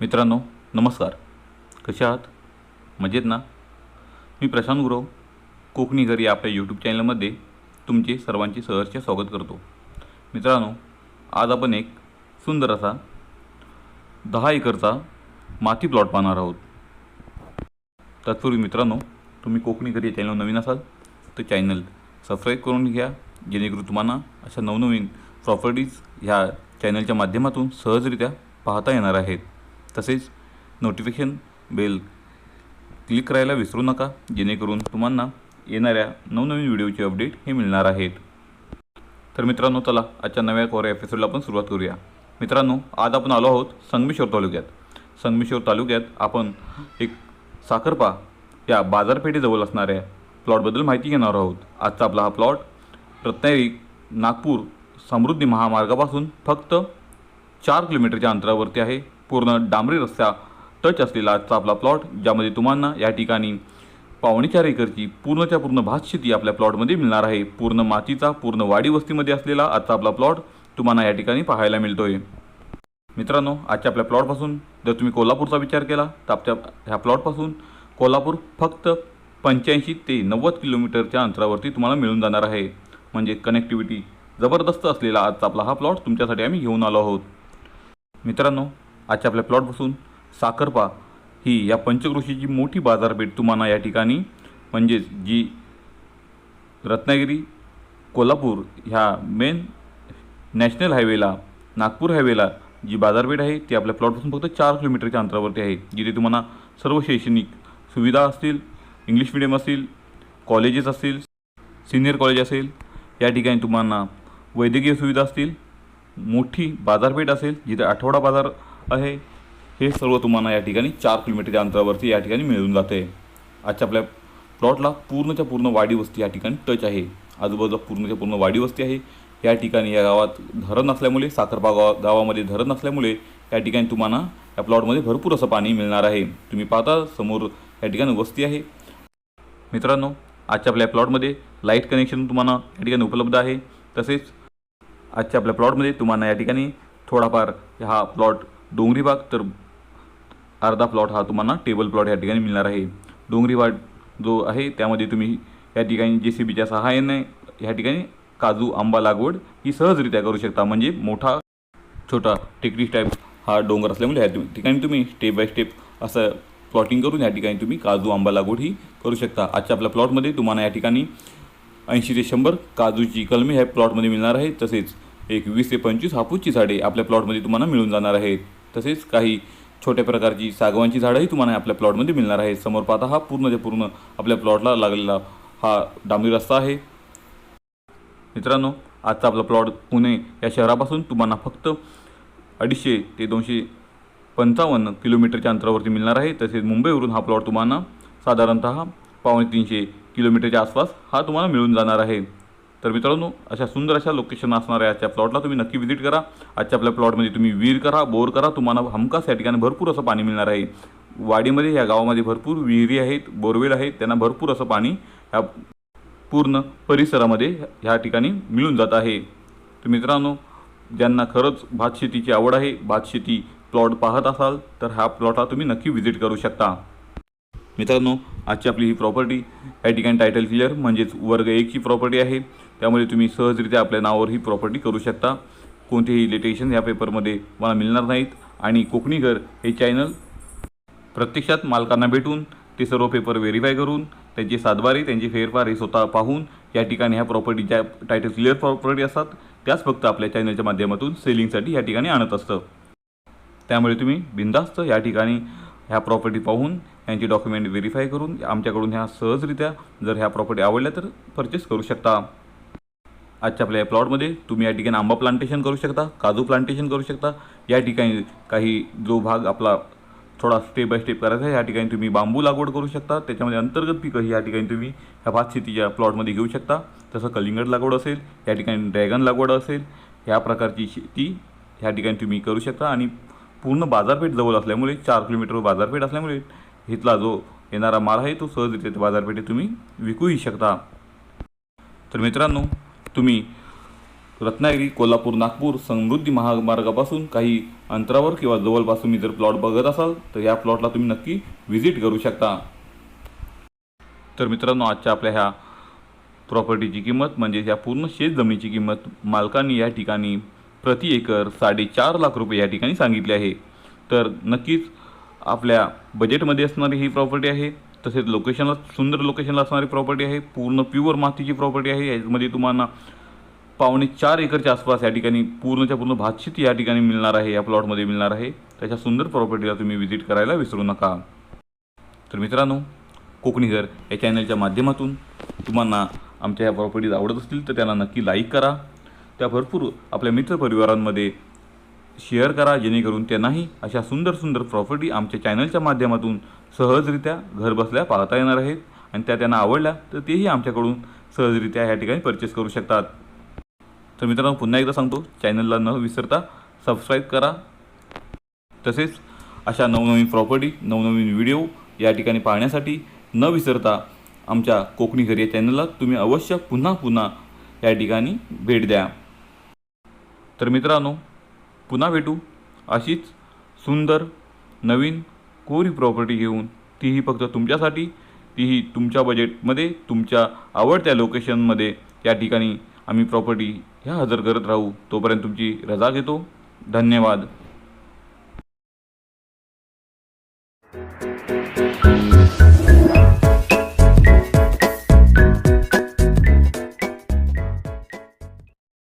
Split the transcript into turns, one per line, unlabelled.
मित्रांनो नमस्कार. कसे आहात? मजेत ना? मी प्रशांत गुरव कोकणी घरी आपल्या यूट्यूब चॅनलमध्ये तुमचे सर्वांचे सहर्ष स्वागत करतो. मित्रांनो आज आपण एक सुंदर असा दहा एकरचा माती प्लॉट पाहणार आहोत. तत्पूर्वी मित्रांनो तुम्ही कोकणी घरी या चॅनल नवीन असाल तर चॅनल सबस्क्राईब करून घ्या जेणेकरून तुम्हाला अशा नवनवीन प्रॉपर्टीज ह्या चॅनलच्या माध्यमातून सहजरित्या पाहता येणार आहेत. तसेच नोटिफिकेशन बेल क्लिक करायला विसरू नका जेणेकरून तुम्हाला येणाऱ्या नवनवीन व्हिडिओचे अपडेट हे मिळणार आहेत. तर मित्रांनो चला आजच्या नव्या कोऱ्या एपिसोडला आपण सुरुवात करूया. मित्रांनो आज आपण आलो आहोत संगमेश्वर तालुक्यात. संगमेश्वर तालुक्यात आपण एक साखरपा या बाजारपेठेजवळ असणाऱ्या प्लॉटबद्दल माहिती घेणार आहोत. आजचा आपला हा प्लॉट रत्नागिरी नागपूर समृद्धी महामार्गापासून फक्त चार किलोमीटरच्या अंतरावरती आहे. पूर्ण डांबरी रस्त्या टच असलेला आजचा आपला प्लॉट ज्यामध्ये तुम्हाला या ठिकाणी पावणे चार एकरची पूर्णच्या पूर्ण भातशेती आपल्या प्लॉटमध्ये मिळणार आहे. पूर्ण मातीचा पूर्ण वाडी वस्तीमध्ये असलेला आजचा आपला प्लॉट तुम्हाला या ठिकाणी पाहायला मिळतोय. मित्रांनो आजच्या आपल्या प्लॉटपासून जर तुम्ही कोल्हापूरचा विचार केला तर आपल्या ह्या प्लॉटपासून कोल्हापूर फक्त पंच्याऐंशी ते नव्वद किलोमीटरच्या अंतरावरती तुम्हाला मिळून जाणार आहे. म्हणजे कनेक्टिव्हिटी जबरदस्त असलेला आजचा आपला हा प्लॉट तुमच्यासाठी आम्ही घेऊन आलो आहोत. मित्रांनो आजच्या आपल्या प्लॉटपासून साखरपा ही या पंचक्रोशीची मोठी बाजारपेठ तुम्हाला या ठिकाणी म्हणजेच जी रत्नागिरी कोल्हापूर ह्या मेन नॅशनल हायवेला नागपूर हायवेला जी बाजारपेठ आहे ती आपल्या प्लॉटपासून फक्त चार किलोमीटरच्या अंतरावरती आहे जिथे तुम्हाला सर्व शैक्षणिक सुविधा असतील इंग्लिश मिडियम असतील कॉलेजेस असतील सिनियर कॉलेज असेल या ठिकाणी तुम्हाला वैद्यकीय सुविधा असतील मोठी बाजारपेठ असेल जिथे आठवडा बाजार आहे. हे सर्व तुम्हाला या ठिकाणी चार किलोमीटरच्या अंतरावरती या ठिकाणी मिळून जाते. आजच्या आपल्या प्लॉटला पूर्णच्या पूर्ण वाडी वस्ती या ठिकाणी टच आहे. आजूबाजूला पूर्णच्या पूर्ण वाडी वस्ती आहे. या ठिकाणी या गावात धरण असल्यामुळे साखरपा गावामध्ये धरण असल्यामुळे या ठिकाणी तुम्हाला या प्लॉटमध्ये भरपूर असं पाणी मिळणार आहे. तुम्ही पाहता समोर या ठिकाणी वस्ती आहे. मित्रांनो आजच्या आपल्या प्लॉटमध्ये लाइट कनेक्शन तुम्हाला या ठिकाणी उपलब्ध आहे. तसेच आजच्या आपल्या प्लॉटमध्ये तुम्हाला या ठिकाणी थोडाफार हा प्लॉट डोंगरी भाग तर अर्धा प्लॉट हा तुम्हाला टेबल प्लॉट या ठिकाणी मिळणार आहे. डोंगरीभाग जो आहे त्यामध्ये तुम्ही या ठिकाणी जे सी बीच्या सहाय्याने ह्या ठिकाणी काजू आंबा लागवड ही सहजरित्या करू शकता. म्हणजे मोठा छोटा टेकडी टाईप हा डोंगर असल्यामुळे ह्या ठिकाणी तुम्ही स्टेप बाय स्टेप असं प्लॉटिंग करून या ठिकाणी तुम्ही काजू आंबा लागवड ही करू शकता. आजच्या आपल्या प्लॉटमध्ये तुम्हाला या ठिकाणी ऐंशी ते शंभर काजूची कलमे ह्या प्लॉटमध्ये मिळणार आहे तसेच एक वीस ते पंचवीस हापूसची झाडे आपल्या प्लॉटमध्ये तुम्हाला मिळून जाणार आहेत. तसेच काही छोट्या प्रकारची सागवांची झाडंही तुम्हाला आपल्या प्लॉटमध्ये मिळणार आहे. समोर पाहता हा पूर्णच्या पूर्ण आपल्या प्लॉटला लागलेला हा डांबरी रस्ता आहे. मित्रांनो आजचा आपला प्लॉट पुणे या शहरापासून तुम्हाला फक्त अडीचशे ते दोनशे पंचावन्न किलोमीटरच्या अंतरावरती मिळणार आहे. तसेच मुंबईवरून हा प्लॉट तुम्हाला साधारणतः पावणे तीनशे किलोमीटरच्या आसपास हा तुम्हाला मिळून जाणार आहे. तर मित्रांनो अशा सुंदर अशा लोकेशन असणाऱ्या आजच्या प्लॉटला तुम्ही नक्की व्हिजिट करा. आजच्या आपल्या प्लॉटमध्ये तुम्ही विहीर करा बोर करा तुम्हाला हमखास या ठिकाणी भरपूर असं पाणी मिळणार आहे. वाडीमध्ये या गावामध्ये भरपूर विहिरी आहेत बोरवेल आहेत त्यांना भरपूर असं पाणी ह्या पूर्ण परिसरामध्ये ह्या ठिकाणी मिळून जात आहे. तर मित्रांनो ज्यांना खरंच भातशेतीची आवड आहे भातशेती प्लॉट पाहत असाल तर ह्या प्लॉटला तुम्ही नक्की व्हिजिट करू शकता. मित्रांनो आजची आपली ही प्रॉपर्टी या ठिकाणी टायटल क्लिअर म्हणजेच वर्ग एकची प्रॉपर्टी आहे. त्यामुळे तुम्ही सहजरित्या आपल्या नावावर ही प्रॉपर्टी करू शकता. कोणतेही लिटेशन या पेपरमध्ये मला मिळणार नाहीत. आणि कोकणी घर हे चॅनल प्रत्यक्षात मालकांना भेटून ते सर्व पेपर व्हेरीफाय करून त्यांचे सातबारे त्यांचे फेरफार हे स्वतः पाहून या ठिकाणी ह्या प्रॉपर्टी ज्या टायटल क्लिअर प्रॉपर्टी असतात. त्याच फक्त आपल्या चॅनलच्या माध्यमातून सेलिंगसाठी या ठिकाणी आणत असतं. त्यामुळे तुम्ही बिंदास्त या ठिकाणी ह्या प्रॉपर्टी पाहून यांची डॉक्युमेंट व्हेरीफाय करून आमच्याकडून ह्या सहजरित्या जर ह्या प्रॉपर्टी आवडल्या तर परचेस करू शकता. आजच्या आपल्या या प्लॉटमध्ये तुम्ही या ठिकाणी आंबा प्लांटेशन करू शकता काजू प्लांटेशन करू शकता. या ठिकाणी काही जो भाग आपला थोडा स्टेप बाय स्टेप करायचा आहे या ठिकाणी तुम्ही बांबू लागवड करू शकता. त्याच्यामध्ये अंतर्गत पिकं या ठिकाणी तुम्ही ह्या भात शेतीच्या प्लॉटमध्ये घेऊ शकता. तसं कलिंगड लागवड असेल या ठिकाणी ड्रॅगन लागवड असेल ह्या प्रकारची शेती ह्या ठिकाणी तुम्ही करू शकता. आणि पूर्ण बाजारपेठ जवळ असल्यामुळे चार किलोमीटरवर बाजारपेठ असल्यामुळे इथला जो येणारा माल आहे तो सहजरित्या बाजारपेठेत तुम्ही विकूही शकता. तर मित्रांनो तुम्ही रत्नागिरी कोल्हापूर नागपूर समृद्धी महामार्गापासून काही अंतरावर किंवा जवळपास तुम्ही जर प्लॉट बघत असाल तर या प्लॉटला तुम्ही नक्की व्हिजिट करू शकता. तर मित्रांनो आजच्या आपल्या ह्या प्रॉपर्टीची किंमत म्हणजे ह्या पूर्ण शेत जमिनीची किंमत मालकांनी या ठिकाणी प्रति एकर साडेचार लाख रुपये या ठिकाणी सांगितले आहे. तर नक्कीच आपल्या बजेटमध्ये असणारी ही प्रॉपर्टी आहे. तसेच लोकेशनला सुंदर लोकेशनला असणारी प्रॉपर्टी आहे. पूर्ण प्युअर मातीची प्रॉपर्टी आहे. यामध्ये तुम्हाला पावणे चार एकरच्या आसपास या ठिकाणी पूर्णच्या पूर्ण भातशीत या ठिकाणी मिळणार आहे. या प्लॉटमध्ये मिळणार आहे. त्याच्या सुंदर प्रॉपर्टीला तुम्ही व्हिजिट करायला विसरू नका. तर मित्रांनो कोकणी घर या चॅनलच्या माध्यमातून तुम्हाला आमच्या या प्रॉपर्टीज आवडत असतील तर त्यांना नक्की लाईक करा. त्या भरपूर आपल्या मित्रपरिवारांमध्ये शेअर करा. जेणेकरून त्यांनाही अशा सुंदर सुंदर प्रॉपर्टी आमच्या चॅनलच्या माध्यमातून सहजरित्या घरबसल्या पाहता येणार आहेत. आणि त्या त्यांना आवडल्या तर तेही आमच्याकडून सहजरित्या ह्या ठिकाणी परचेस करू शकतात. तर मित्रांनो पुन्हा एकदा सांगतो चॅनलला न विसरता सबस्क्राईब करा. तसेच अशा नवनवीन प्रॉपर्टी नवनवीन व्हिडिओ या ठिकाणी पाहण्यासाठी न विसरता आमच्या कोकणी घरी या चॅनलला तुम्ही अवश्य पुन्हा पुन्हा या ठिकाणी भेट द्या. तर मित्रांनो पुन्हा भेटू. अशीच सुंदर नवीन कोरी प्रॉपर्टी घेऊन तीही फक्त तुमच्यासाठी तीही तुमच्या बजेटमध्ये तुमच्या आवडत्या लोकेशनमध्ये या ठिकाणी आम्ही प्रॉपर्टी ह्या हजर करत राहू. तोपर्यंत तुमची रजा घेतो. धन्यवाद.